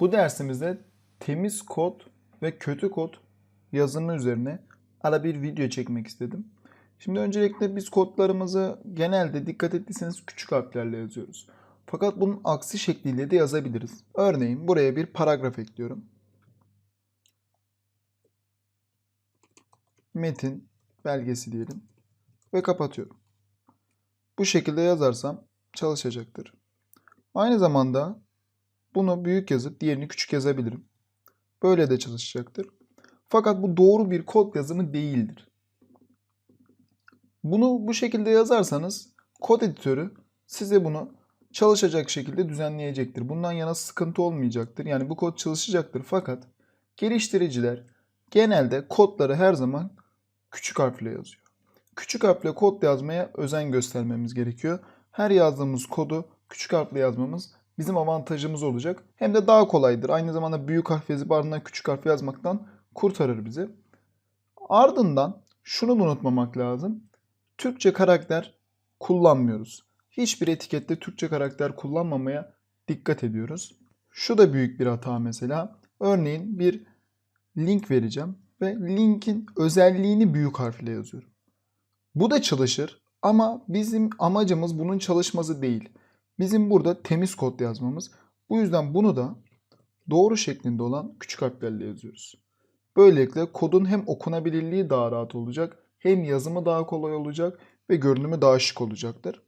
Bu dersimizde temiz kod ve kötü kod yazımı üzerine ara bir video çekmek istedim. Şimdi öncelikle biz kodlarımızı genelde dikkat ettiyseniz küçük harflerle yazıyoruz. Fakat bunun aksi şekliyle de yazabiliriz. Örneğin buraya bir paragraf ekliyorum. Metin belgesi diyelim ve kapatıyorum. Bu şekilde yazarsam çalışacaktır. Aynı zamanda bunu büyük yazıp diğerini küçük yazabilirim. Böyle de çalışacaktır. Fakat bu doğru bir kod yazımı değildir. Bunu bu şekilde yazarsanız kod editörü size bunu çalışacak şekilde düzenleyecektir. Bundan yana sıkıntı olmayacaktır. Yani bu kod çalışacaktır fakat geliştiriciler genelde kodları her zaman küçük harfle yazıyor. Küçük harfle kod yazmaya özen göstermemiz gerekiyor. Her yazdığımız kodu küçük harfle yazmamız bizim avantajımız olacak. Hem de daha kolaydır. Aynı zamanda büyük harf yazıp ardından küçük harf yazmaktan kurtarır bizi. Ardından şunu da unutmamak lazım. Türkçe karakter kullanmıyoruz. Hiçbir etikette Türkçe karakter kullanmamaya dikkat ediyoruz. Şu da büyük bir hata mesela. Örneğin bir link vereceğim ve linkin özelliğini büyük harfle yazıyorum. Bu da çalışır ama bizim amacımız bunun çalışması değil. Bizim burada temiz kod yazmamız. Bu yüzden bunu da doğru şeklinde olan küçük harflerle yazıyoruz. Böylelikle kodun hem okunabilirliği daha rahat olacak, hem yazımı daha kolay olacak ve görünümü daha şık olacaktır.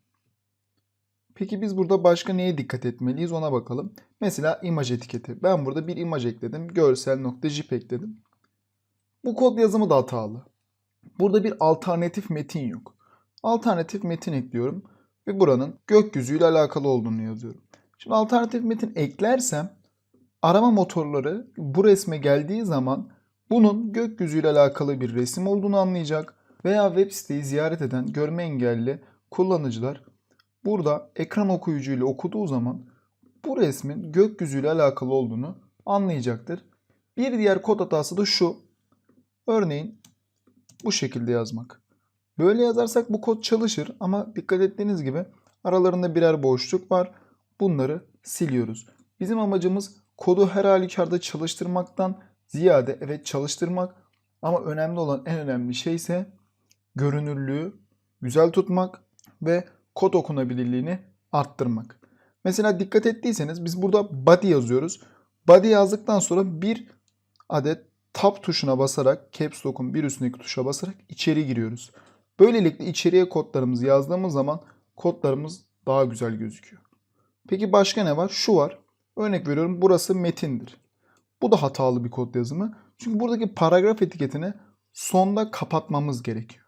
Peki biz burada başka neye dikkat etmeliyiz ona bakalım. Mesela imaj etiketi. Ben burada bir imaj ekledim. Görsel.jpeg dedim. Bu kod yazımı da hatalı. Burada bir alternatif metin yok. Alternatif metin ekliyorum ve buranın gökyüzüyle alakalı olduğunu yazıyorum. Şimdi alternatif metin eklersem arama motorları bu resme geldiği zaman bunun gökyüzüyle alakalı bir resim olduğunu anlayacak veya web siteyi ziyaret eden görme engelli kullanıcılar burada ekran okuyucuyla okuduğu zaman bu resmin gökyüzüyle alakalı olduğunu anlayacaktır. Bir diğer kod hatası da şu. Örneğin bu şekilde yazmak. Böyle yazarsak bu kod çalışır ama dikkat ettiğiniz gibi aralarında birer boşluk var. Bunları siliyoruz. Bizim amacımız kodu her halükarda çalıştırmaktan ziyade evet çalıştırmak ama önemli olan en önemli şey ise görünürlüğü güzel tutmak ve kod okunabilirliğini arttırmak. Mesela dikkat ettiyseniz biz burada body yazıyoruz. Body yazdıktan sonra bir adet tab tuşuna basarak caps lock'un bir üstündeki tuşa basarak içeri giriyoruz. Böylelikle içeriye kodlarımızı yazdığımız zaman kodlarımız daha güzel gözüküyor. Peki başka ne var? Şu var. Örnek veriyorum burası metindir. Bu da hatalı bir kod yazımı. Çünkü buradaki paragraf etiketini sonda kapatmamız gerekiyor.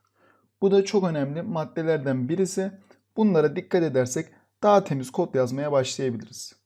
Bu da çok önemli maddelerden birisi. Bunlara dikkat edersek daha temiz kod yazmaya başlayabiliriz.